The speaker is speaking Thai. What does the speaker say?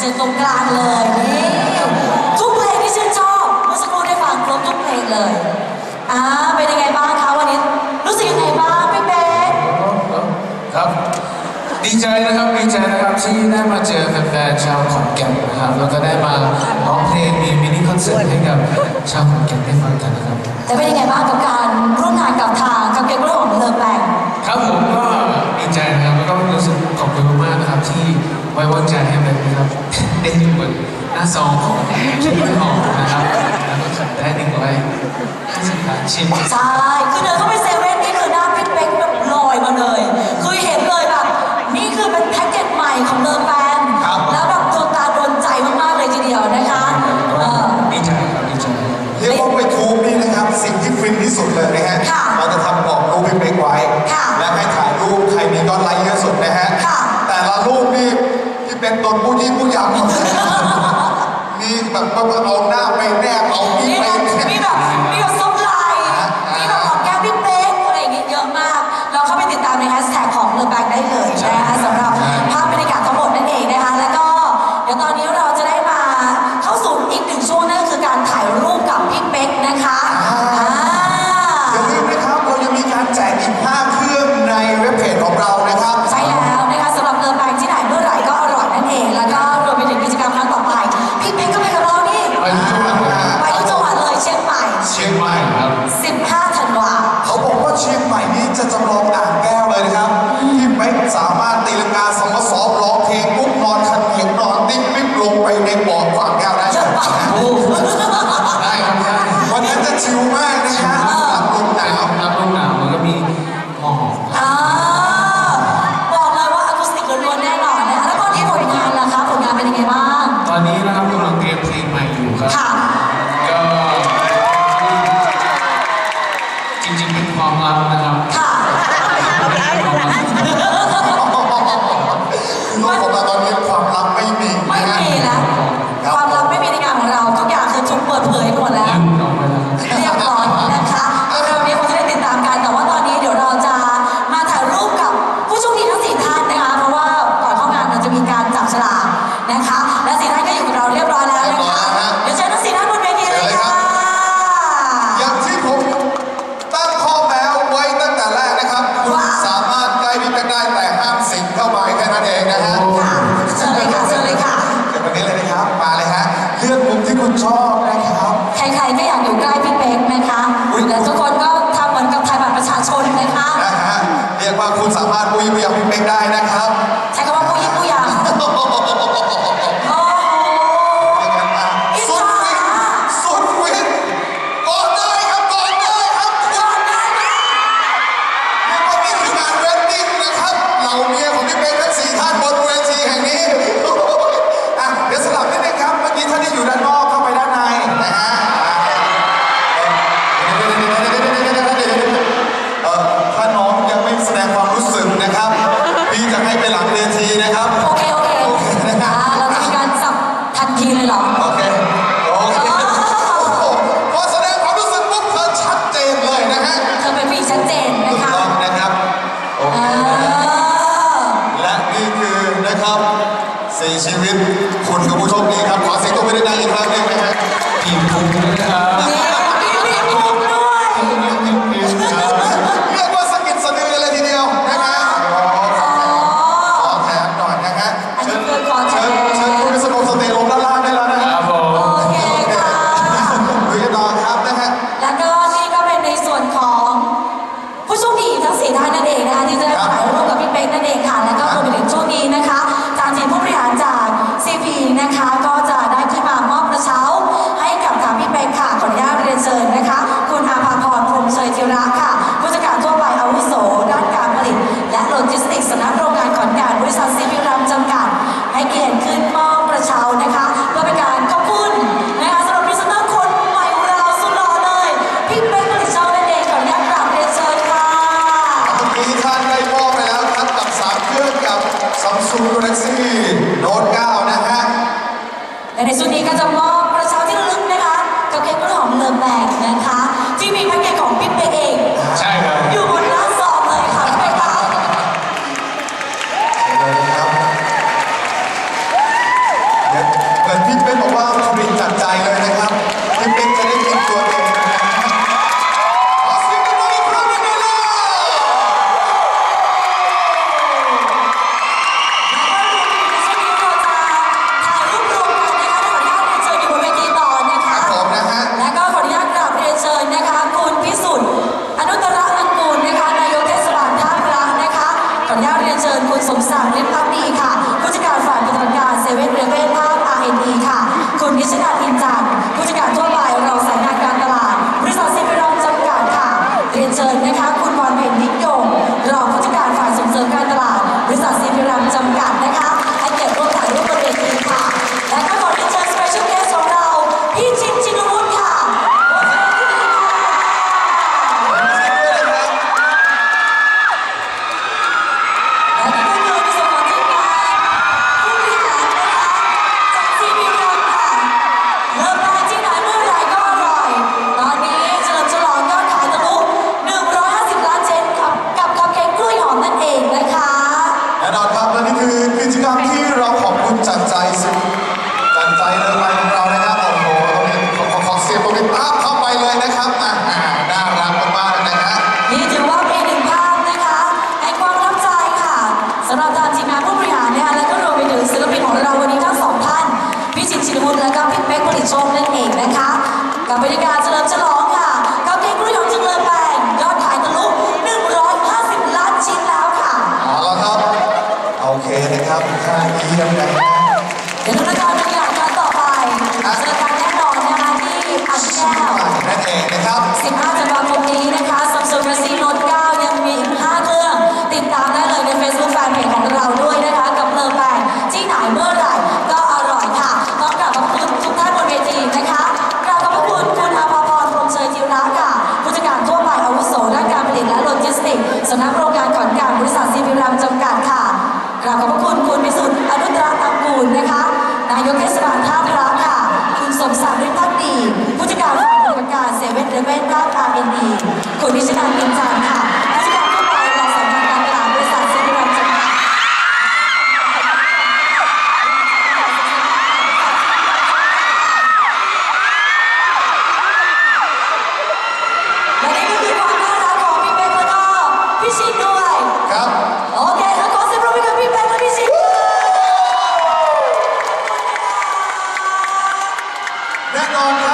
ชิญตรงกลางเลยนี่ทุกเพลงที่ชื่นชอบเมื่อสักครู่ได้ฟังครบทุกเพลงเลยอ่าเป็นยังไงบ้างคะวันนี้รู้สึกยังไงบ้างพี่เบสครับ ดีใจนะครับดีใจนะครับที่ได้มาเจอแฟนๆชาวขอนแก่นนะครับแล้วก็ได้มาร้องเพลงมีมินิคอนเสิร์ตให้กับชาวขอนแก่นได้ฟังกันนะครับแต่เป็นยังไงบ้างกับการร่วมงานกับทางกับเกี่กับรื่องของเลิฟแบงครับผมก็ดีใจนะครับแล้วก็รู้สึกขอบคุณมาก ที่ไว้วางใจให้แบบนะครับเด้อยู่บนหน้าซองของที่ไม่ออกนะครับแล้วก็ขายได้หนึ่งไว้ให้สิบล้าชิ้นใช่คือเดินเข้าไปเซเว่นนี่คือหน้าพิเป๊กแบบลอยมาเลย คือเห็นเลยแบบ นี่คือเป็นแพ็กเกจใหม่ของเดิมไป เป็นตนผู้ยิ่งผู้ยาวมีแบบว่าเอาหน้าไปแนบเอาที่ไปแนบ มีแบบ ณชอบนะครับ ใครๆก็อยากอยู่ใกล้พี่เป๊กไหมคะแต่ทุกคนก็ทำเหมือนกับไทยบัตรประชาชนนะคะ นะฮะเรียกว่าคุณสามารถคุยเรียกพี่เป๊กได้นะครับ และในสุดนี้ก็จะ สมศักดิ์ริพักดีค่ะ ผู้จัดการฝ่ายปฏิบัติการเซเว่นเรเว่นภาค RNE ค่ะ คุณนิชนาทินจา วุฒิและก็พี่เป๊กผลิตโชคนั่นเองนะคะ กับบรรยากาศเฉลิมฉลองค่ะกับเพลงรุ่ยของจึงเลอแปงยอดขายทะลุ150 ล้านชิ้นแล้วค่ะเอาละครับ โอเคนะครับค่าเยี่ยมเลยเดี๋ยวทุกท่านดูอยางคาต่อไปเจอกันแน่นอนนะคะที่อันแก้วนั่นเองนะครับ 15จันวาคมนี้นะคะซัมซุงกรซีโน้ต9 on